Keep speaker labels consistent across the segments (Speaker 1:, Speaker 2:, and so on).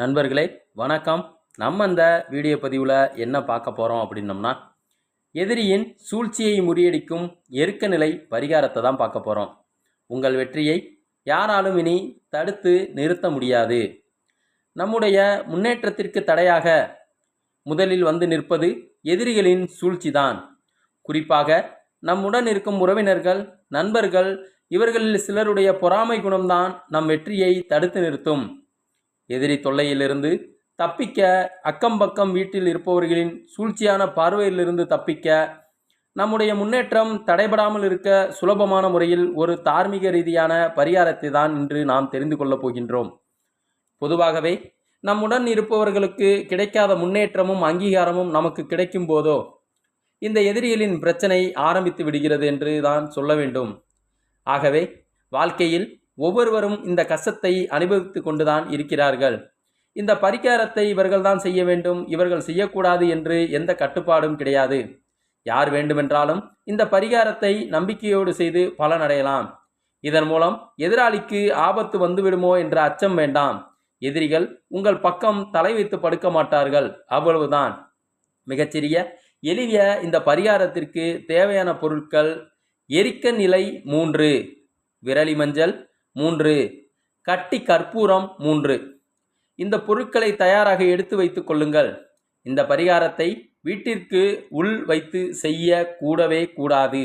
Speaker 1: நண்பர்களே வணக்கம். நம்ம இந்த வீடியோ பதிவில் என்ன பார்க்க போகிறோம் அப்படின்னம்னா எதிரியின் சூழ்ச்சியை முறியடிக்கும் எருக்க நிலை பரிகாரத்தை தான் பார்க்க போகிறோம் உங்கள் வெற்றியை யாராலும் இனி தடுத்து நிறுத்த முடியாது. நம்முடைய முன்னேற்றத்திற்கு தடையாக முதலில் வந்து நிற்பது எதிரிகளின் சூழ்ச்சிதான் குறிப்பாக நம்முடன் இருக்கும் உறவினர்கள் நண்பர்கள் இவர்களில் சிலருடைய பொறாமை குணம்தான் நம் வெற்றியை தடுத்து நிறுத்தும். எதிரி தொல்லையிலிருந்து தப்பிக்க அக்கம் பக்கம் வீட்டில் இருப்பவர்களின் சூழ்ச்சியான பார்வையிலிருந்து தப்பிக்க நம்முடைய முன்னேற்றம் தடைபடாமல் இருக்க சுலபமான முறையில் ஒரு தார்மீக ரீதியான பரிகாரத்தை தான் இன்று நாம் தெரிந்து கொள்ளப் போகின்றோம். பொதுவாகவே நம்முடன் இருப்பவர்களுக்கு கிடைக்காத முன்னேற்றமும் அங்கீகாரமும் நமக்கு கிடைக்கும் போதோ இந்த எதிரிகளின் பிரச்சனை ஆரம்பித்து விடுகிறது என்று தான் சொல்ல வேண்டும். ஆகவே வாழ்க்கையில் ஒவ்வொருவரும் இந்த கஷ்டத்தை அனுபவித்து கொண்டுதான் இருக்கிறார்கள். இந்த பரிகாரத்தை இவர்கள்தான் செய்ய வேண்டும் இவர்கள் செய்யக்கூடாது என்று எந்த கட்டுப்பாடும் கிடையாது. யார் வேண்டுமென்றாலும் இந்த பரிகாரத்தை நம்பிக்கையோடு செய்து பலனடையலாம். இதன் மூலம் எதிராளிக்கு ஆபத்து வந்துவிடுமோ என்ற அச்சம் வேண்டாம். எதிரிகள் உங்கள் பக்கம் தலை வைத்து படுக்க மாட்டார்கள். அவ்வளவுதான். மிகச்சிறிய எளிய இந்த பரிகாரத்திற்கு தேவையான பொருட்கள் எரிக்க நிலை மூன்று. விரலி மஞ்சள் மூன்று. கட்டி கற்பூரம் மூன்று. இந்த பொருட்களை தயாராக எடுத்து வைத்துக் கொள்ளுங்கள். இந்த பரிகாரத்தை வீட்டிற்கு உள் வைத்து செய்ய கூடவே கூடாது.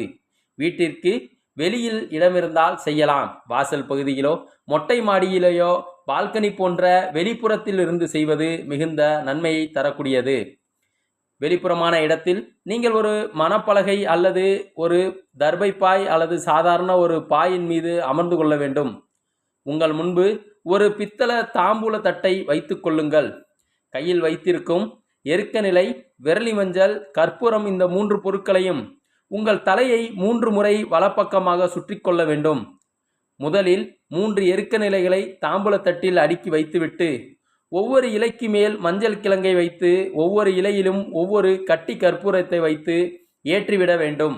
Speaker 1: வீட்டிற்கு வெளியில் இடமிருந்தால் செய்யலாம். வாசல் பகுதியிலோ மொட்டை மாடியிலேயோ பால்கனி போன்ற வெளிப்புறத்தில் இருந்து செய்வது மிகுந்த நன்மையை தரக்கூடியது. வெளிப்புறமான இடத்தில் நீங்கள் ஒரு மணப்பலகை அல்லது ஒரு தர்பை பாய் அல்லது சாதாரண ஒரு பாயின் மீது அமர்ந்து கொள்ள வேண்டும். உங்கள் முன்பு ஒரு பித்தள தாம்பூல தட்டை வைத்து கொள்ளுங்கள். கையில் வைத்திருக்கும் எருக்க நிலை விரலி மஞ்சள் கற்பூரம் இந்த மூன்று பொருட்களையும் உங்கள் தலையை மூன்று முறை வலப்பக்கமாக சுற்றி கொள்ள வேண்டும். முதலில் மூன்று எருக்க நிலைகளை தாம்பூல தட்டில் அடுக்கி வைத்துவிட்டு ஒவ்வொரு இலைக்கு மேல் மஞ்சள் கிழங்கை வைத்து ஒவ்வொரு இலையிலும் ஒவ்வொரு கட்டி கற்பூரத்தை வைத்து ஏற்றிவிட வேண்டும்.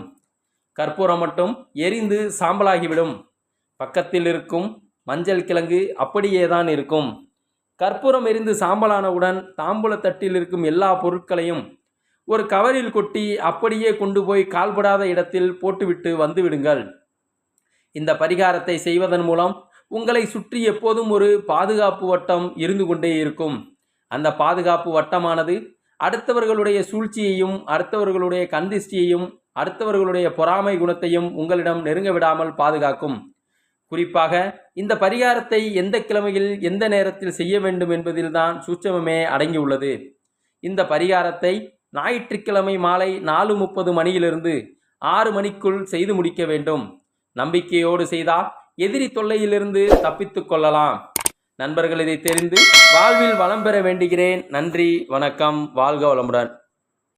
Speaker 1: கற்பூரம் மட்டும் எரிந்து சாம்பலாகிவிடும். பக்கத்தில் இருக்கும் மஞ்சள் கிழங்கு அப்படியே தான் இருக்கும். கற்பூரம் எரிந்து சாம்பலானவுடன் தாம்பூல தட்டில் இருக்கும் எல்லா பொருட்களையும் ஒரு கவரில் கொட்டி அப்படியே கொண்டு போய் கால்படாத இடத்தில் போட்டுவிட்டு வந்துவிடுங்கள். இந்த பரிகாரத்தை செய்வதன் மூலம் உங்களை சுற்றி எப்போதும் ஒரு பாதுகாப்பு வட்டம் இருந்து கொண்டே இருக்கும். அந்த பாதுகாப்பு வட்டமானது அடுத்தவர்களுடைய சூழ்ச்சியையும் அடுத்தவர்களுடைய கந்திஷ்டியையும் அடுத்தவர்களுடைய பொறாமை குணத்தையும் உங்களிடம் நெருங்க விடாமல் பாதுகாக்கும். குறிப்பாக இந்த பரிகாரத்தை எந்த கிழமையில் எந்த நேரத்தில் செய்ய வேண்டும் என்பதில்தான் சூட்சமமே அடங்கியுள்ளது. இந்த பரிகாரத்தை ஞாயிற்றுக்கிழமை மாலை நாலு முப்பது மணியிலிருந்து ஆறு மணிக்குள் செய்து முடிக்க வேண்டும். நம்பிக்கையோடு செய்தால் எதிரி தொல்லையிலிருந்து தப்பித்து கொள்ளலாம். நண்பர்கள் இதை தெரிந்து வாழ்வில் வளம் பெற வேண்டுகிறேன். நன்றி வணக்கம் வாழ்க வளமுடன்.